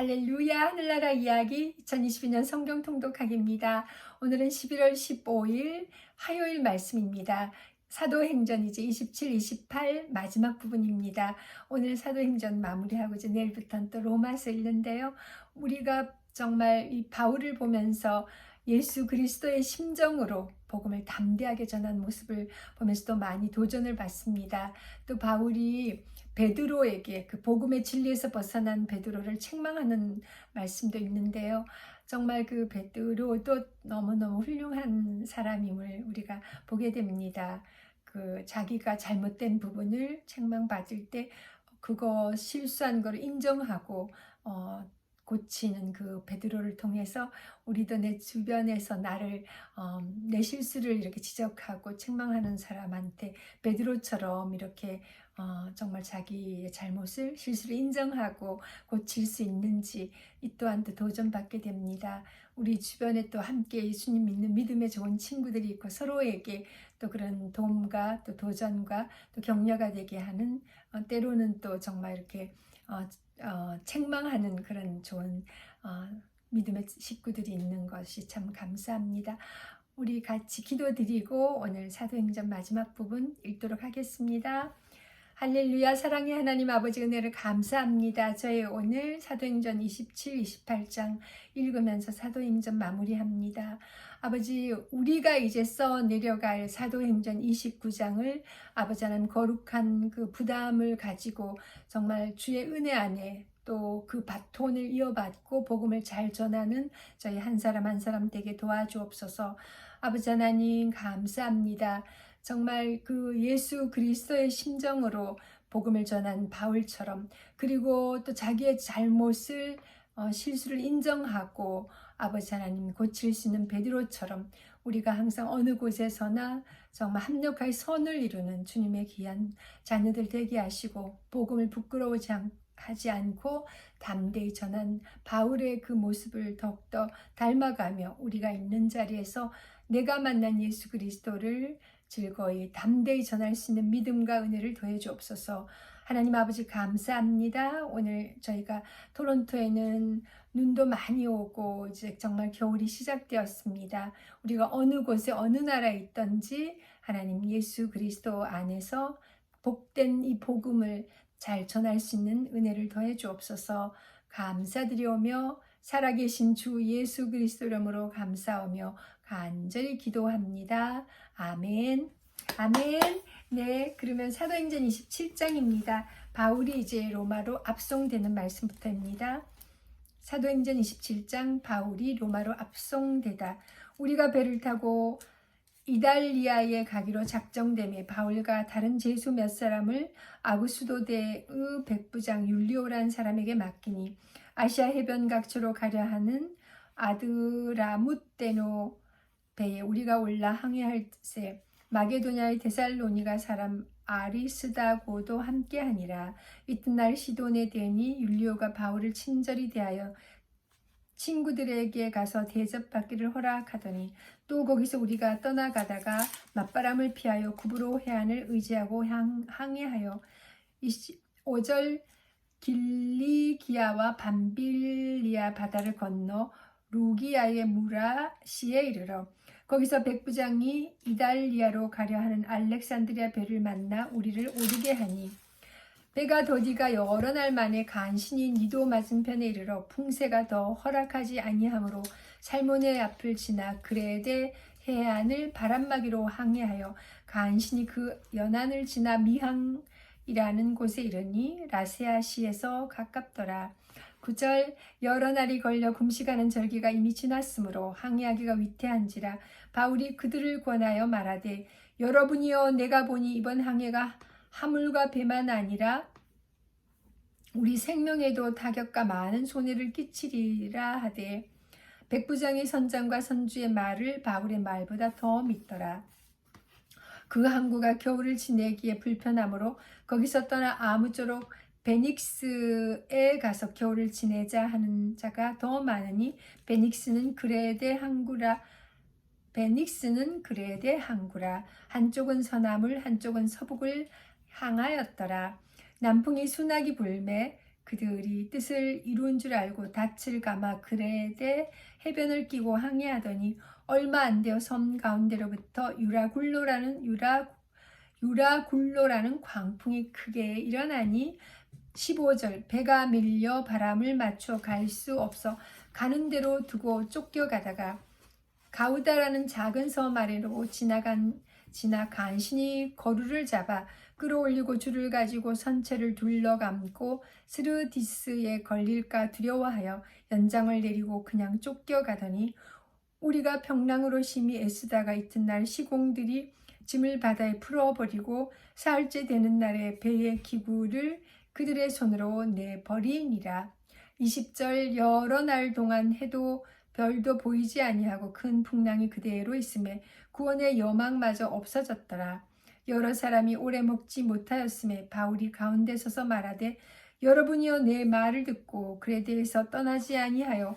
할렐루야 하늘나라 이야기 2022년 성경 통독하기입니다. 오늘은 11월 15일 화요일 말씀입니다. 사도행전 이제 27, 28 마지막 부분입니다. 오늘 사도행전 마무리하고 이제 내일부터는 또 로마서 읽는데요. 우리가 정말 이 바울을 보면서 예수 그리스도의 심정으로 복음을 담대하게 전한 모습을 보면서 또 많이 도전을 받습니다. 또 바울이 베드로에게 그 복음의 진리에서 벗어난 베드로를 책망하는 말씀도 있는데요. 정말 그 베드로도 너무너무 훌륭한 사람임을 우리가 보게 됩니다. 그 자기가 잘못된 부분을 책망받을 때 그거 실수한 걸 인정하고 어, 고치는 그 베드로를 통해서 우리도 내 주변에서 나를 어, 내 실수를 이렇게 지적하고 책망하는 사람한테 베드로처럼 이렇게 어, 정말 자기의 잘못을 실수를 인정하고 고칠 수 있는지 이 또한 또 도전받게 됩니다. 우리 주변에 또 함께 예수님 믿는 믿음의 좋은 친구들이 있고 서로에게 또 그런 도움과 또 도전과 또 격려가 되게 하는 어, 때로는 또 정말 이렇게 어, 어, 책망하는 그런 좋은 어, 믿음의 식구들이 있는 것이 참 감사합니다. 우리 같이 기도드리고 오늘 사도행전 마지막 부분 읽도록 하겠습니다. 할렐루야 사랑의 하나님 아버지 은혜를 감사합니다. 저희 오늘 사도행전 27, 28장 읽으면서 사도행전 마무리합니다. 아버지 우리가 이제 써 내려갈 사도행전 29장을 아버지 하나님 거룩한 그 부담을 가지고 정말 주의 은혜 안에 또그 바톤을 이어받고 복음을 잘 전하는 저희 한 사람 한 사람 되게 도와주옵소서. 아버지 하나님 감사합니다. 정말 그 예수 그리스도의 심정으로 복음을 전한 바울처럼 그리고 또 자기의 잘못을 어, 실수를 인정하고 아버지 하나님 고칠 수 있는 베드로처럼 우리가 항상 어느 곳에서나 정말 합력하여 선을 이루는 주님의 귀한 자녀들 되게 하시고 복음을 부끄러워지 하지 않고 담대히 전한 바울의 그 모습을 더욱더 닮아가며 우리가 있는 자리에서 내가 만난 예수 그리스도를 즐거이 담대히 전할 수 있는 믿음과 은혜를 더해 주옵소서. 하나님 아버지 감사합니다. 오늘 저희가 토론토에는 눈도 많이 오고 이제 정말 겨울이 시작되었습니다. 우리가 어느 곳에 어느 나라에 있던지 하나님 예수 그리스도 안에서 복된 이 복음을 잘 전할 수 있는 은혜를 더해 주옵소서. 감사드리오며 살아계신 주 예수 그리스도 이름으로 감사하며 간절히 기도합니다. 아멘. 아멘. 네, 그러면 사도행전 27장입니다. 바울이 이제 로마로 압송되는 말씀부터입니다. 사도행전 27장 바울이 로마로 압송되다. 우리가 배를 타고 이달리아에 가기로 작정됨에 바울과 다른 제수 몇 사람을 아구수도대의 백부장 율리오란 사람에게 맡기니 아시아 해변 각처로 가려 하는 아드라무테노 배에 우리가 올라 항해할세 마게도냐의 데살로니가 사람 아리스다고도 함께하니라. 이튿날 시돈에 대니 율리오가 바울을 친절히 대하여 친구들에게 가서 대접받기를 허락하더니 또 거기서 우리가 떠나가다가 맞바람을 피하여 구브로 해안을 의지하고 향, 항해하여 5절 길리기아와 밤빌리아 바다를 건너 루기아의 무라시에 이르러 거기서 백부장이 이달리아로 가려 하는 알렉산드리아 배를 만나 우리를 오르게 하니 배가 더디가 여러 날 만에 간신히 니도 맞은편에 이르러 풍세가 더 허락하지 아니하므로 살몬의 앞을 지나 그레데 해안을 바람막이로 항해하여 간신히 그 연안을 지나 미항 이라는 곳에 이르니 라세아시에서 가깝더라. 9절 여러 날이 걸려 금식하는 절기가 이미 지났으므로 항해하기가 위태한지라 바울이 그들을 권하여 말하되 여러분이여 내가 보니 이번 항해가 하물과 배만 아니라 우리 생명에도 타격과 많은 손해를 끼치리라 하되 백부장의 선장과 선주의 말을 바울의 말보다 더 믿더라. 그 항구가 겨울을 지내기에 불편하므로 거기서 떠나 아무쪼록 베닉스에 가서 겨울을 지내자 하는 자가 더 많으니 베닉스는 그레데 항구라 베닉스는 그레데 항구라 한쪽은 서남을 한쪽은 서북을 향하였더라. 남풍이 순하기 불매 그들이 뜻을 이룬 줄 알고 닻을 감아 그레데 해변을 끼고 항해하더니 얼마 안 되어 섬 가운데로부터 유라굴로라는 유라 유라굴로라는 광풍이 크게 일어나니 15절 배가 밀려 바람을 맞춰 갈 수 없어. 가는 대로 두고 쫓겨가다가 가우다라는 작은 섬 아래로 지나간 지나 간신히 거루를 잡아 끌어올리고 줄을 가지고 선체를 둘러감고 스르디스에 걸릴까 두려워하여 연장을 내리고 그냥 쫓겨가더니 우리가 평랑으로 심히 애쓰다가 이튿날 시공들이 짐을 바다에 풀어버리고 사흘째 되는 날에 배의 기구를 그들의 손으로 내버리니라. 20절 여러 날 동안 해도 별도 보이지 아니하고 큰 풍랑이 그대로 있음에 구원의 여망마저 없어졌더라. 여러 사람이 오래 먹지 못하였음에 바울이 가운데 서서 말하되 여러분이여 내 말을 듣고 그에 대해서 떠나지 아니하여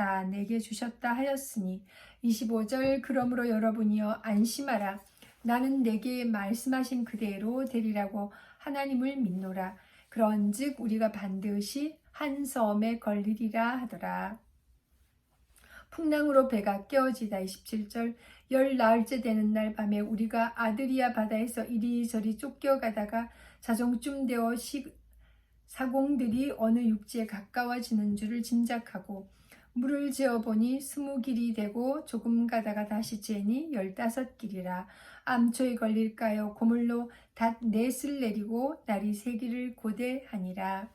다 내게 주셨다 하였으니 25절 그러므로 여러분이여 안심하라. 나는 내게 말씀하신 그대로 되리라고 하나님을 믿노라. 그런즉 우리가 반드시 한 섬에 걸리리라 하더라. 풍랑으로 배가 깨어지다 27절 열 나흘째 되는 날 밤에 우리가 아드리아 바다에서 이리저리 쫓겨가다가 자정쯤 되어 시, 사공들이 어느 육지에 가까워지는 줄을 짐작하고 물을 재어보니 스무 길이 되고 조금 가다가 다시 재니 열다섯 길이라. 암초에 걸릴까요? 고물로 닷 넷을 내리고 날이 세 길을 고대하니라.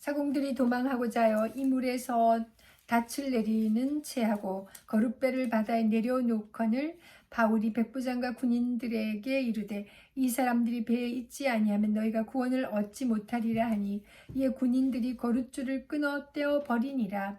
사공들이 도망하고자 하여 이 물에서 닻을 내리는 채하고 거룻배를 바다에 내려놓거늘 바울이 백부장과 군인들에게 이르되 이 사람들이 배에 있지 아니하면 너희가 구원을 얻지 못하리라 하니 이에 군인들이 거룻줄을 끊어 떼어 버리니라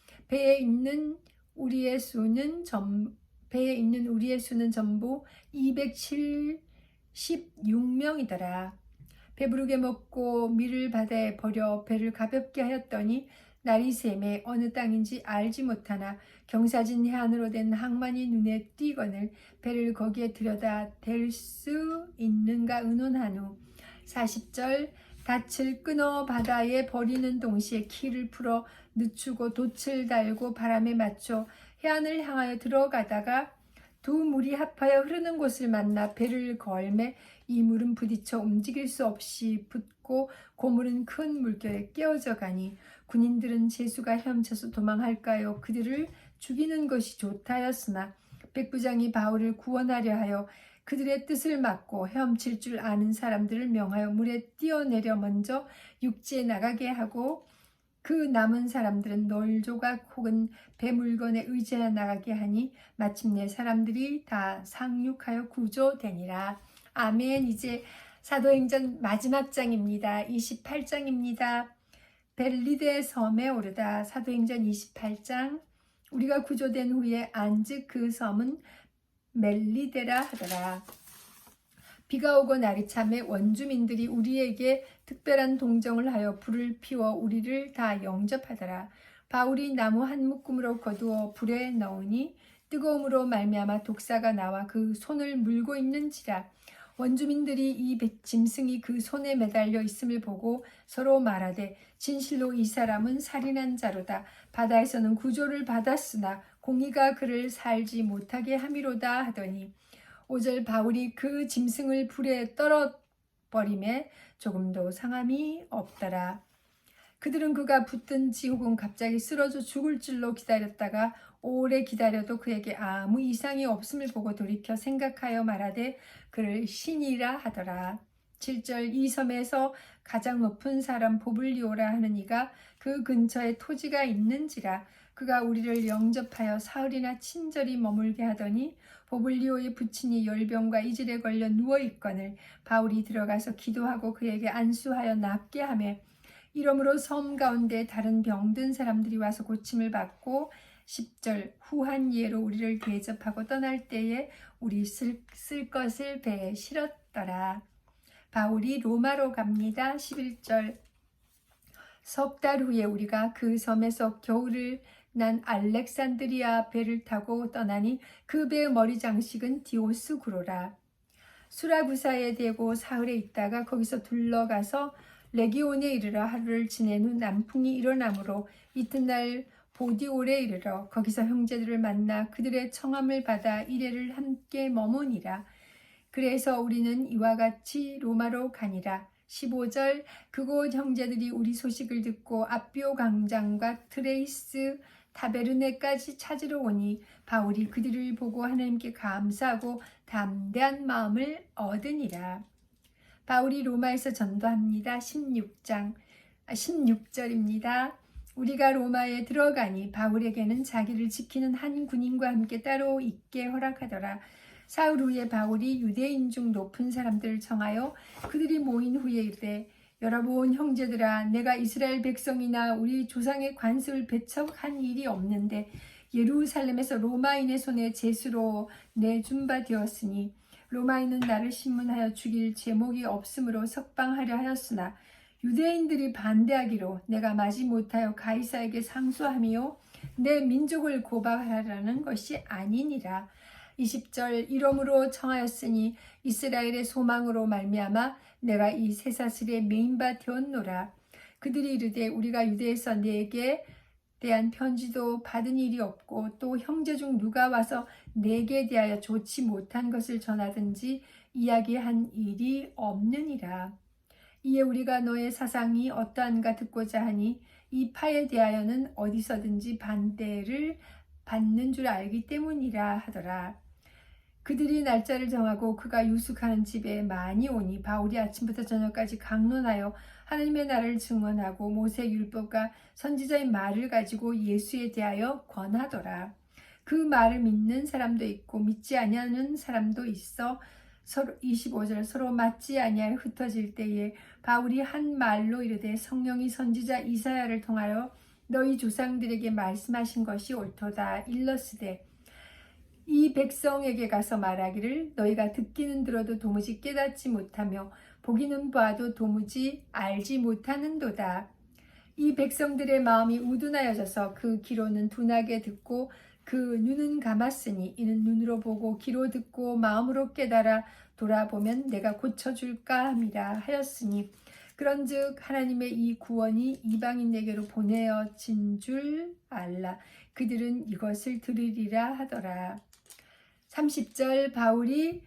배에 있는 우리의 수는 전 배에 있는 우리의 수는 전부 276명이더라. 배부르게 먹고 밀을 바다에 버려 배를 가볍게 하였더니 날이 샘에 어느 땅인지 알지 못하나 경사진 해안으로 된 항만이 눈에 띄거늘 배를 거기에 들여다 댈 수 있는가 의논한 후 40절 닻을 끊어 바다에 버리는 동시에 키를 풀어 늦추고 돛을 달고 바람에 맞춰 해안을 향하여 들어가다가 두 물이 합하여 흐르는 곳을 만나 배를 걸매 이 물은 부딪혀 움직일 수 없이 붙고 고물은 큰 물결에 깨어져 가니 군인들은 재수가 헤엄쳐서 도망할까요? 그들을 죽이는 것이 좋다였으나 백부장이 바울을 구원하려 하여 그들의 뜻을 막고 헤엄칠 줄 아는 사람들을 명하여 물에 뛰어내려 먼저 육지에 나가게 하고 그 남은 사람들은 널 조각 혹은 배 물건에 의지하여 나가게 하니 마침내 사람들이 다 상륙하여 구조되니라. 아멘. 이제 사도행전 마지막 장입니다. 28장입니다. 벨리데 섬에 오르다 사도행전 28장 우리가 구조된 후에 안즉 그 섬은 멜리데라 하더라. 비가 오고 날이 참에 원주민들이 우리에게 특별한 동정을 하여 불을 피워 우리를 다 영접하더라. 바울이 나무 한 묶음으로 거두어 불에 넣으니 뜨거움으로 말미암아 독사가 나와 그 손을 물고 있는지라. 원주민들이 이 짐승이 그 손에 매달려 있음을 보고 서로 말하되 진실로 이 사람은 살인한 자로다. 바다에서는 구조를 받았으나 공의가 그를 살지 못하게 함이로다 하더니 5절 바울이 그 짐승을 불에 떨어 버림에 조금도 상함이 없더라. 그들은 그가 붙든지 혹은 갑자기 쓰러져 죽을 줄로 기다렸다가 오래 기다려도 그에게 아무 이상이 없음을 보고 돌이켜 생각하여 말하되 그를 신이라 하더라. 7절 이 섬에서 가장 높은 사람 보블리오라 하는 이가 그 근처에 토지가 있는지라 그가 우리를 영접하여 사흘이나 친절히 머물게 하더니 보블리오의 부친이 열병과 이질에 걸려 누워 있거늘 바울이 들어가서 기도하고 그에게 안수하여 낫게 하며 이러므로 섬 가운데 다른 병든 사람들이 와서 고침을 받고 10절 후한 예로 우리를 대접하고 떠날 때에 우리 쓸, 쓸 것을 배에 실었더라. 바울이 로마로 갑니다. 11절 석 달 후에 우리가 그 섬에서 겨울을 난 알렉산드리아 배를 타고 떠나니 그 배의 머리 장식은 디오스 구로라. 수라구사에 대고 사흘에 있다가 거기서 둘러가서 레기온에 이르러 하루를 지낸 후 남풍이 일어나므로 이튿날 보디올에 이르러 거기서 형제들을 만나 그들의 청함을 받아 이래를 함께 머무니라. 그래서 우리는 이와 같이 로마로 가니라. 15절 그곳 형제들이 우리 소식을 듣고 아비오 광장과 트레이스 타베르네까지 찾으러 오니 바울이 그들을 보고 하나님께 감사하고 담대한 마음을 얻으니라. 바울이 로마에서 전도합니다. 16장 16절입니다. 우리가 로마에 들어가니 바울에게는 자기를 지키는 한 군인과 함께 따로 있게 허락하더라. 사흘 후에 바울이 유대인 중 높은 사람들을 청하여 그들이 모인 후에 이르되 여러분 형제들아 내가 이스라엘 백성이나 우리 조상의 관습을 배척한 일이 없는데 예루살렘에서 로마인의 손에 제수로 내준 바 되었으니 로마인은 나를 신문하여 죽일 제목이 없으므로 석방하려 하였으나 유대인들이 반대하기로 내가 마지 못하여 가이사에게 상소하며 내 민족을 고발하라는 것이 아니니라. 20절 이러므로 청하였으니 이스라엘의 소망으로 말미암아 내가 이 쇠사슬에 메인바 되었노라. 그들이 이르되 우리가 유대에서 내게 대한 편지도 받은 일이 없고 또 형제 중 누가 와서 내게 대하여 좋지 못한 것을 전하든지 이야기한 일이 없느니라. 이에 우리가 너의 사상이 어떠한가 듣고자 하니 이 파에 대하여는 어디서든지 반대를 받는 줄 알기 때문이라 하더라. 그들이 날짜를 정하고 그가 유숙하는 집에 많이 오니 바울이 아침부터 저녁까지 강론하여 하나님의 나라를 증언하고 모세 율법과 선지자의 말을 가지고 예수에 대하여 권하더라. 그 말을 믿는 사람도 있고 믿지 아니하는 사람도 있어 서로 25절 서로 맞지 아니하여 흩어질 때에 바울이 한 말로 이르되 성령이 선지자 이사야를 통하여 너희 조상들에게 말씀하신 것이 옳도다 일러스되 이 백성에게 가서 말하기를 너희가 듣기는 들어도 도무지 깨닫지 못하며 보기는 봐도 도무지 알지 못하는도다. 이 백성들의 마음이 우둔하여져서 그 귀로는 둔하게 듣고 그 눈은 감았으니 이는 눈으로 보고 귀로 듣고 마음으로 깨달아 돌아보면 내가 고쳐줄까 함이라 하였으니 그런즉 하나님의 이 구원이 이방인에게로 보내어진 줄 알라 그들은 이것을 들으리라 하더라 30절 바울이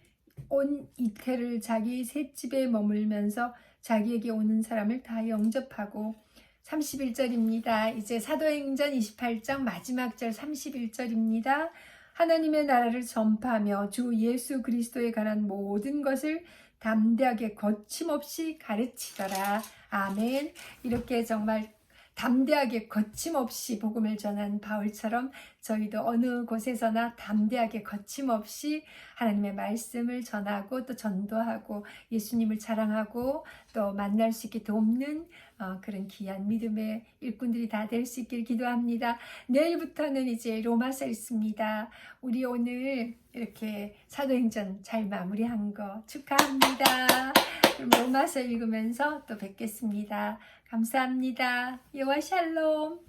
온 이태를 자기 셋집에 머물면서 자기에게 오는 사람을 다 영접하고 31절입니다. 이제 사도행전 28장 마지막 절 31절입니다. 하나님의 나라를 전파하며 주 예수 그리스도에 관한 모든 것을 담대하게 거침없이 가르치더라. 아멘. 이렇게 정말 담대하게 거침없이 복음을 전한 바울처럼 저희도 어느 곳에서나 담대하게 거침없이 하나님의 말씀을 전하고 또 전도하고 예수님을 자랑하고 또 만날 수 있게 돕는 어, 그런 귀한 믿음의 일꾼들이 다 될 수 있길 기도합니다. 내일부터는 이제 로마서 있습니다. 우리 오늘 이렇게 사도행전 잘 마무리한 거 축하합니다. 로마서 읽으면서 또 뵙겠습니다. 감사합니다. 여와 샬롬.